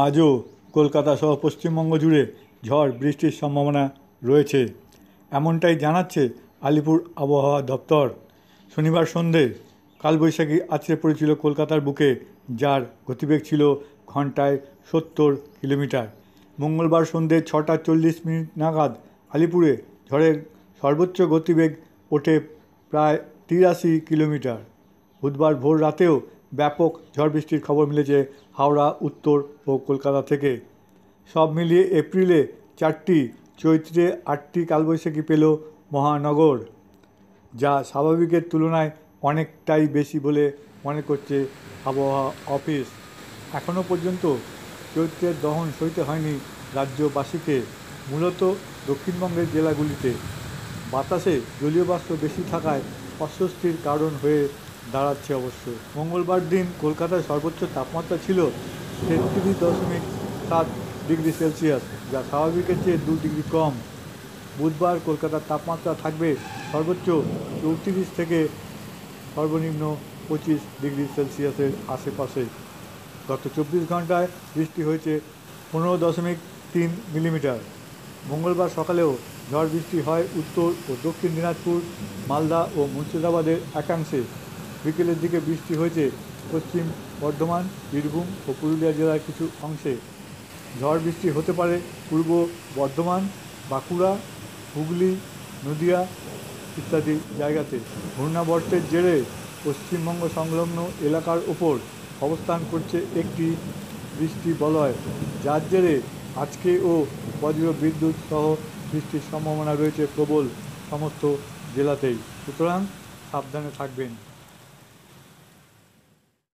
আজও কলকাতা সহ পশ্চিমবঙ্গ জুড়ে ঝড় বৃষ্টির সম্ভাবনা রয়েছে। এমনটাই জানাচ্ছে আলিপুর আবহাওয়া দপ্তর। শনিবার সন্ধে কালবৈশাখী আছড়ে পড়েছিল কলকাতার বুকে, যার গতিবেগ ছিল ঘন্টায় সত্তর কিলোমিটার। মঙ্গলবার সন্ধে ছটা চল্লিশ মিনিট নাগাদ আলিপুরে ঝড়ের সর্বোচ্চ গতিবেগ ওঠে প্রায় তিরাশি কিলোমিটার। বুধবার ভোর রাতেও ব্যাপক ঝড় বৃষ্টির খবর মিলেছে হাওড়া, উত্তর ও কলকাতা থেকে। সব মিলিয়ে এপ্রিলে চারটি, চৈত্রে আটটি কালবৈশাখী পেল মহানগর, যা স্বাভাবিকের তুলনায় অনেকটাই বেশি বলে মনে করছে আবহাওয়া অফিস। এখনও পর্যন্ত চৈত্রের দহন সইতে হয়নি রাজ্যবাসীকে, মূলত দক্ষিণবঙ্গের জেলাগুলিতে। বাতাসে জলীয় বাষ্প বেশি থাকায় অস্বস্তির কারণ হয়ে দাঁড়াচ্ছে অবশ্য মঙ্গলবার দিন কলকাতায় সর্বোচ্চ তাপমাত্রা ছিল তেত্রিশ দশমিক সাত ডিগ্রি সেলসিয়াস, যা স্বাভাবিকের চেয়ে দু ডিগ্রি কম। বুধবার কলকাতার তাপমাত্রা থাকবে সর্বোচ্চ চৌত্রিশ থেকে সর্বনিম্ন পঁচিশ ডিগ্রি সেলসিয়াসের আশেপাশে। গত চব্বিশ ঘন্টায় বৃষ্টি হয়েছে পনেরো দশমিক তিন মিলিমিটার। মঙ্গলবার সকালেও ঝড় বৃষ্টি হয় উত্তর ও দক্ষিণ দিনাজপুর, মালদা ও মুর্শিদাবাদের একাংশে। বিকেলের দিকে বৃষ্টি হয়েছে পশ্চিম বর্ধমান, বীরভূম ও পুরুলিয়া জেলার কিছু অংশে। ঝড় বৃষ্টি হতে পারে পূর্ব বর্ধমান, বাঁকুড়া, হুগলি, নদিয়া ইত্যাদি জায়গাতে। ঘূর্ণাবর্তের জেরে পশ্চিমবঙ্গ সংলগ্ন এলাকার ওপর অবস্থান করছে একটি বৃষ্টি বলয়, যার জেরে আজকে ও বজ্র বিদ্যুৎ সহ বৃষ্টির সম্ভাবনা রয়েছে প্রবল সমস্ত জেলাতেই। সুতরাং সাবধানে থাকবেন।